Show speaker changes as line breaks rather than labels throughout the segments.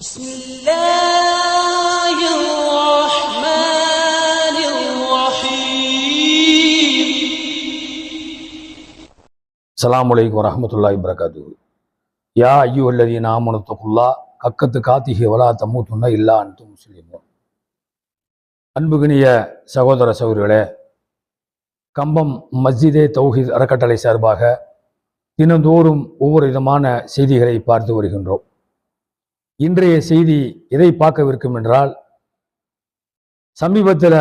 بسم الله الرحمن الرحيم
அஸ்ஸலாமு அலைக்கும் வரஹ்மத்துல்லாஹி வரகாத்துஹு யா ஐயுஹல்லதீன ஆமனு தகுல்லா கக்கத்து காத்திஹி வலா தம்மூத்துன்ன இல்லா அன்து முஸ்லிமோன் அன்புகினிய சகோதர சகோதரிகளே கம்பம் மஸ்ஜிதே தௌஹீத் அறக்கட்டளை சார்பாக தினந்தோறும் ஒவ்வொரு விதமான செய்திகளை பார்த்து வருகின்றோம் இன்றைய செய்தி எதை பார்க்கவிருக்கும் என்றால் சமீபத்தில்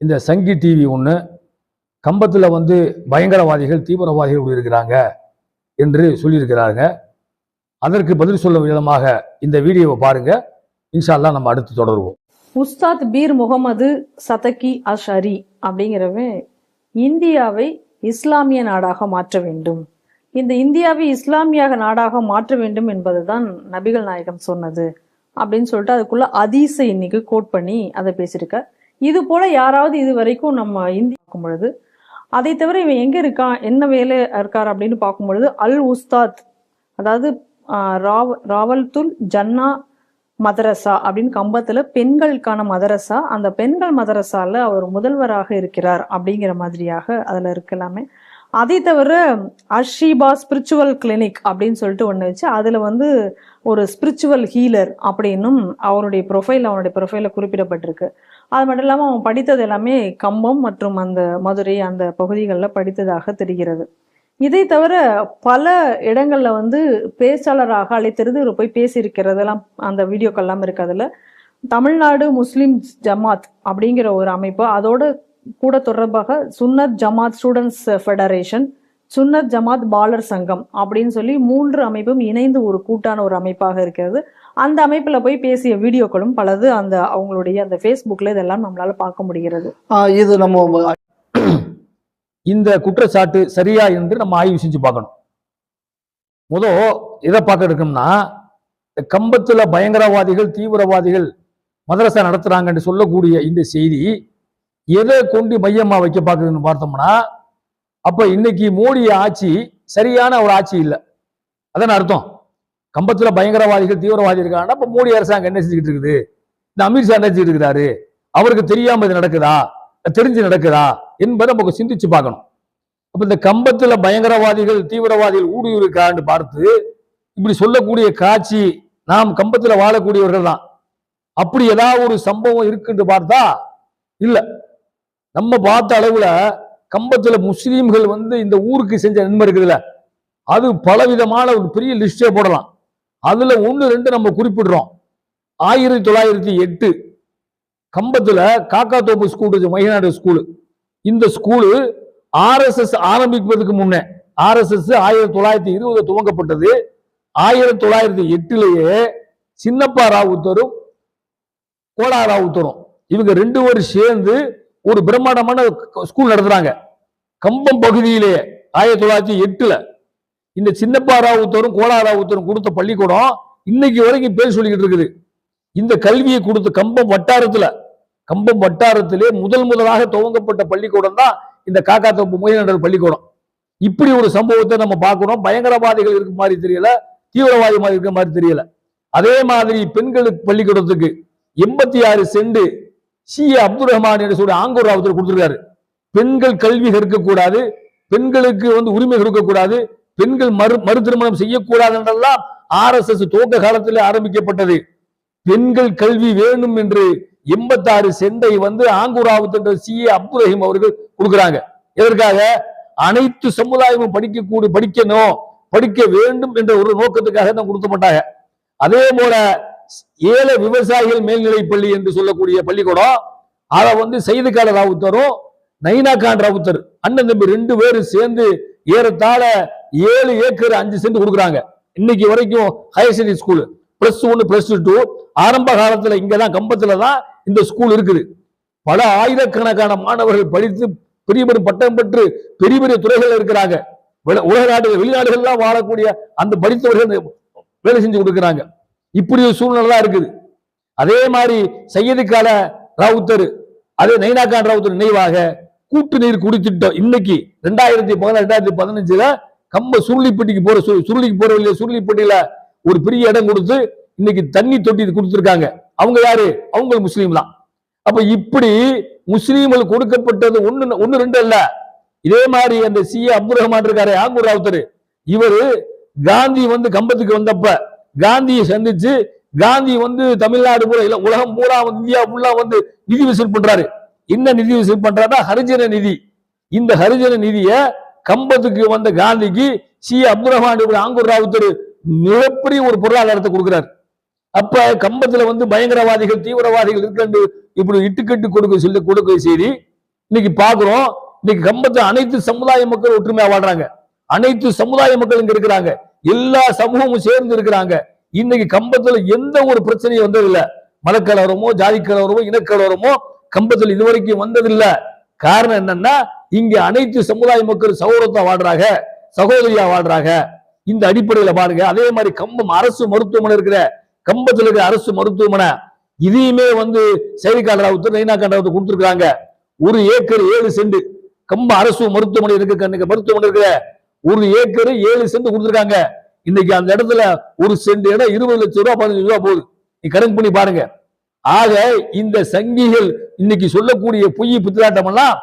இந்த சங்கி டிவி ஒன்று கம்பத்தில் வந்து பயங்கரவாதிகள் தீவிரவாதிகள் இருக்கிறாங்க என்று சொல்லியிருக்கிறாங்க அதற்கு பதில் சொல்லும் விதமாக இந்த வீடியோவை பாருங்க. இன்ஷா அல்லாஹ் நம்ம அடுத்து தொடருவோம்.
உஸ்தாத் பீர் முகமது சதகி அஷரி அப்படிங்கிறவன் இந்தியாவை இஸ்லாமிய நாடாக மாற்ற வேண்டும். இந்த இந்தியாவை இஸ்லாமிய நாடாக மாற்ற வேண்டும் என்பதுதான் நபிகள் நாயகம் சொன்னது அப்படின்னு சொல்லிட்டு அதுக்குள்ள அதீசை இன்னைக்கு கோட் பண்ணி அதை பேசியிருக்க. இது போல யாராவது இது வரைக்கும் நம்ம இந்தியா பார்க்கும் பொழுது அதை தவிர இவன் எங்க இருக்கான் என்ன வேலை இருக்கார் அப்படின்னு பார்க்கும் பொழுது அல் உஸ்தாத் அதாவது ஆஹ், ராவ ராவல்துல் ஜன்னா மதரசா அப்படின்னு கம்பத்துல பெண்களுக்கான மதரசா அந்த பெண்கள் மதரசால அவர் முதல்வராக இருக்கிறார் அப்படிங்கிற மாதிரியாக அதுல இருக்கலாமே. அதை தவிர அஷீபா ஸ்பிரிச்சுவல் கிளினிக் அப்படின்னு சொல்லிட்டு ஒன்று வச்சு அதில் வந்து ஒரு ஸ்பிரிச்சுவல் ஹீலர் அப்படின்னும் அவருடைய ப்ரொஃபைல் அவனுடைய ப்ரொஃபைலில் குறிப்பிடப்பட்டிருக்கு. அது மட்டும் இல்லாமல் அவன் படித்தது எல்லாமே கம்பம் மற்றும் அந்த மதுரை அந்த பகுதிகளில் படித்ததாக தெரிகிறது. இதை தவிர பல இடங்களில் வந்து பேச்சாளராக அழைத்திருந்து இவர் போய் பேசியிருக்கிறதெல்லாம் அந்த வீடியோக்கள்லாம் இருக்கு தமிழ்நாடு முஸ்லிம் ஜமாத் அப்படிங்கிற ஒரு அமைப்பு அதோட கூட தொடர்பாக சுன்னத் ஜமாத் ஸ்டூடெண்ட்ஸ் ஃபெடரேஷன் சுன்னத் ஜமாத் பாலர் சங்கம் அப்படின்னு சொல்லி மூன்று அமைப்பும் இணைந்து ஒரு கூட்டான ஒரு அமைப்பாக இருக்கிறது. அந்த அமைப்பில் போய் பேசிய வீடியோக்களும் பலது அந்த அவங்களுடைய அந்த ஃபேஸ்புக்கில் இதெல்லாம் நம்மளால பார்க்க முடிகிறது.
இது நம்ம
இந்த குற்றச்சாட்டு சரியா என்று நம்ம ஆய்வு செஞ்சு பார்க்கணும். முத எதை பார்க்க இருக்கோம்னா கம்பத்தில் பயங்கரவாதிகள் தீவிரவாதிகள் மதரசா நடத்துறாங்கன்னு சொல்லக்கூடிய இந்த செய்தி எதை கொண்டு மையமா வைக்க பார்க்குதுன்னு பார்த்தோம்னா அப்ப இன்னைக்கு மோடி ஆட்சி சரியான ஒரு ஆட்சி இல்லை. அதான் அர்த்தம்? கம்பத்துல பயங்கரவாதிகள் தீவிரவாதி இருக்காங்கன்னா இப்போ மோடி அரசாங்கம் என்ன செஞ்சுக்கிட்டு இருக்குது? இந்த அமித்ஷா என்ன செஞ்சுட்டு இருக்கிறாரு? அவருக்கு தெரியாம இது நடக்குதா? தெரிஞ்சு நடக்குதா? என்பதை நமக்கு சிந்திச்சு பார்க்கணும். அப்ப இந்த கம்பத்துல பயங்கரவாதிகள் தீவிரவாதிகள் ஊடுருவிருக்கான்னு பார்த்து இப்படி சொல்லக்கூடிய காட்சி நாம் கம்பத்துல வாழக்கூடியவர்கள் தான். அப்படி ஏதாவது ஒரு சம்பவம் இருக்குன்னு பார்த்தா இல்லை. நம்ம பார்த்த அளவுல கம்பத்துல முஸ்லீம்கள் வந்து இந்த ஊருக்கு செஞ்ச நன்மை இருக்குதுல்ல? அது பலவிதமான ஒரு பெரிய லிஸ்டே போடலாம். அதுல ஒன்று ரெண்டு நம்ம குறிப்பிடுறோம். ஆயிரத்தி தொள்ளாயிரத்தி எட்டு கம்பத்துல காக்காத்தோப்பு ஸ்கூல் இருக்கு ஸ்கூலு இந்த ஸ்கூலு ஆர்எஸ்எஸ் ஆரம்பிப்பதற்கு முன்னே ஆர்எஸ்எஸ் ஆயிரத்தி தொள்ளாயிரத்தி இருபது துவங்கப்பட்டது. ஆயிரத்தி தொள்ளாயிரத்தி எட்டுலேயே சின்னப்பா ராவுத்தரும் கோலா ராவுத்தரும் இவங்க ரெண்டு பேரும் சேர்ந்து ஒரு பிரம்மாண்டமான ஸ்கூல் நடத்துறாங்க. கம்பம் பகுதியிலேயே ஆயிரத்தி தொள்ளாயிரத்தி எட்டுல இந்த சின்னப்பா ராவுத்தரும் கோலா ராவுத்தரும் கொடுத்த பள்ளிக்கூடம் இன்னைக்கு வரைக்கும் பேர் சொல்லிக்கிட்டு இருக்குது. இந்த கல்வியை கொடுத்த கம்பம் வட்டாரத்துல கம்பம் வட்டாரத்திலே முதல் முதலாக துவங்கப்பட்ட பள்ளிக்கூடம் தான் இந்த காக்காத்தோப்பு மொழிநடல் பள்ளிக்கூடம். இப்படி ஒரு சம்பவத்தை நம்ம பார்க்கிறோம் பயங்கரவாதிகள் இருக்க மாதிரி தெரியல தீவிரவாதி மாதிரி இருக்க மாதிரி தெரியல. அதே மாதிரி பெண்களுக்கு பள்ளிக்கூடத்துக்கு எண்பத்தி ஆறு சென்ட் சி. அப்துல் ரஹ்மான் என்று சொல்லி ஆங்கூர் ராவத்தில் கொடுத்துருக்காரு. பெண்கள் கல்வி கற்கக்கூடாது பெண்களுக்கு வந்து உரிமை கொடுக்கக்கூடாது பெண்கள் மறு மறு திருமணம் செய்யக்கூடாது என்றெல்லாம் ஆர் எஸ் எஸ் துவக்க காலத்தில் ஆரம்பிக்கப்பட்டது. பெண்கள் கல்வி வேணும் என்று எண்பத்தாறு செண்டை வந்து ஆங்கூராவுத் என்ற சி. ஏ. அப்துல் ரஹீம் அவர்கள் கொடுக்குறாங்க. எதற்காக? அனைத்து சமுதாயமும் படிக்கக்கூடிய படிக்கணும் படிக்க வேண்டும் என்ற ஒரு நோக்கத்துக்காக தான் கொடுக்கப்பட்டாங்க. அதே போல ஏழை விவசாயிகள் மேல்நிலை பள்ளி என்று சொல்லக்கூடிய பள்ளிக்கூடம். அதை வந்து செய்திக்கால ராவுத்தரும் நைனா கான் ராவுத்தர் அண்ணன் தம்பி ரெண்டு பேரும் சேர்ந்து ஏறத்தாழ ஏழு ஏக்கர் அஞ்சு சென்ட் கொடுக்குறாங்க. இன்னைக்கு வரைக்கும் ஹையர் செகண்டரி ஸ்கூல் பிளஸ் ஒன்னு பிளஸ் டூ ஆரம்ப காலத்துல இங்கதான் கம்பத்துல தான் இந்த ஸ்கூல் இருக்குது. பல ஆயிரக்கணக்கான மாணவர்கள் படித்து பெரிய பெரிய பட்டம் பெற்று பெரிய பெரிய துறைகள் இருக்கிறாங்க. உலக நாடுகள் வெளிநாடுகள்லாம் வாழக்கூடிய அந்த படித்தவர்கள் வேலை செஞ்சு கொடுக்குறாங்க. இப்படி ஒரு சூழ்நிலை தான் இருக்குது. அதே மாதிரி செய்யதுக்கால ராவுத்தர் அதே நைனாக்கான் ராவுத்தர் நினைவாக கூட்டு நீர் குடித்திட்டோம். இன்னைக்கு ரெண்டாயிரத்தி பதினாறு ரெண்டாயிரத்தி பதினஞ்சுல கம்ப சுருளிப்பட்டிக்கு போற சு- சுருளிக்கு போற வழியில சுருளிப்பட்டியில ஒரு பெரிய இடம் கொடுத்து இன்னைக்கு தண்ணி தொட்டி கொடுத்துருக்காங்க. அவங்க யாரு? அவங்க முஸ்லீம் தான். அப்ப இப்படி முஸ்லீம்கள் கொடுக்கப்பட்டது ஒண்ணு ஒண்ணு ரெண்டு அல்ல. இதே மாதிரி அந்த சி அப்துல் ரஹ்மான் இருக்காரு ஆங்கூர் ராவுத்தர். இவரு காந்தி வந்து கம்பத்துக்கு வந்தப்ப காந்தியை சந்திச்சு காந்தி வந்து தமிழ்நாடு பூரா இல்ல உலகம் பூரா வந்து இந்தியா ஃபுல்லா வந்து நிதி வசூல் பண்றாரு. என்ன நிதி வசூல் பண்றாருன்னா ஹரிஜன நிதி. இந்த ஹரிஜன நிதிய கம்பத்துக்கு வந்த காந்திக்கு சி. அப்துல் ரஹ்மான் ஆங்கூர் ராவுத்தர் மிகப்பெரிய ஒரு பொருளாதாரத்தை கொடுக்கிறார். அப்ப கம்பத்துல வந்து பயங்கரவாதிகள் தீவிரவாதிகள் இருக்கு இப்படி இட்டுக்கட்டு கொடுக்க சொல்லி கொடுக்க செய்தி இன்னைக்கு பாக்குறோம் இன்னைக்கு கம்பத்தை அனைத்து சமுதாய மக்கள் ஒற்றுமையா வாழ்றாங்க. அனைத்து சமுதாய மக்கள் இங்க இருக்கிறாங்க. எல்லா சமூகமும் சேர்ந்து இருக்கிறாங்க. இன்னைக்கு கம்பத்துல எந்த ஒரு பிரச்சனையும் வந்ததில்ல. மதக்கலவரமோ ஜாதி கலவரமோ இனக்கலவரமோ கம்பத்தில் இதுவரைக்கும் வந்ததில்ல. காரணம் என்னன்னா இங்க அனைத்து சமுதாய மக்கள் சகோதரத்தா வாடுறாங்க சகோதரியா வாடுறாங்க இந்த அடிப்படையில பாருங்க. அதே மாதிரி கம்பம் அரசு மருத்துவமனை இருக்கிற கம்பத்துல இருக்கிற அரசு மருத்துவமனை இதையுமே வந்து சேரிக்கால் ராவுத்தர் நைனா ராவுத்தர் கொடுத்துருக்காங்க ஒரு ஏக்கர் ஏழு செண்டு கம்ப அரசு மருத்துவமனை இருக்கு. மருத்துவமனை இருக்கிற ஒரு ஏக்கர் ஏழு சென்ட் கொடுத்துருக்காங்க. இன்னைக்கு அந்த இடத்துல ஒரு சென்ட் இடம் இருபது லட்சம் ரூபாய் பதினஞ்சு ரூபாய் போகுது. நீ கணக்கு பண்ணி பாருங்க. ஆக இந்த சங்கிகள் இன்னைக்கு சொல்லக்கூடிய பொய் புத்திராட்டம் எல்லாம்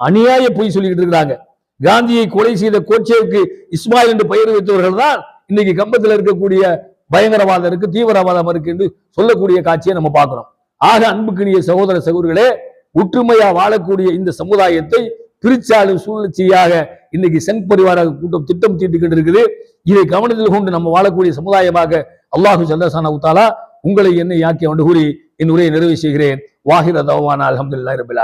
அநியாய பொய் சொல்லிக்கிட்டு இருக்கிறாங்க. காந்தியை கொலை செய்த கோட்சேவுக்கு இஸ்மாயில் என்று பெயர் வைத்தவர்கள் தான் இன்னைக்கு கம்பத்தில் இருக்கக்கூடிய பயங்கரவாதம் இருக்கு தீவிரவாதம் இருக்கு என்று சொல்லக்கூடிய காட்சியை நம்ம பார்க்கிறோம். ஆக அன்புக்குரிய சகோதர சகோதரிகளே ஒற்றுமையா வாழக்கூடிய இந்த சமுதாயத்தை பிரிச்சாலும் சூழ்நிலையாக இன்னைக்கு சென் பரிவார கூட்டம் திட்டம் தீட்டுக்கிட்டு இருக்குது இதை கவனத்தில் கொண்டு நம்ம வாழக்கூடிய சமுதாயமாக அல்லாஹு சல்லசான உத்தாலா உங்களை என்னை யாக்கி கொண்டு கூறி என் உரையை நிறைவு செய்கிறேன். வாஹிர தவான அலமதுல்லா ரபில்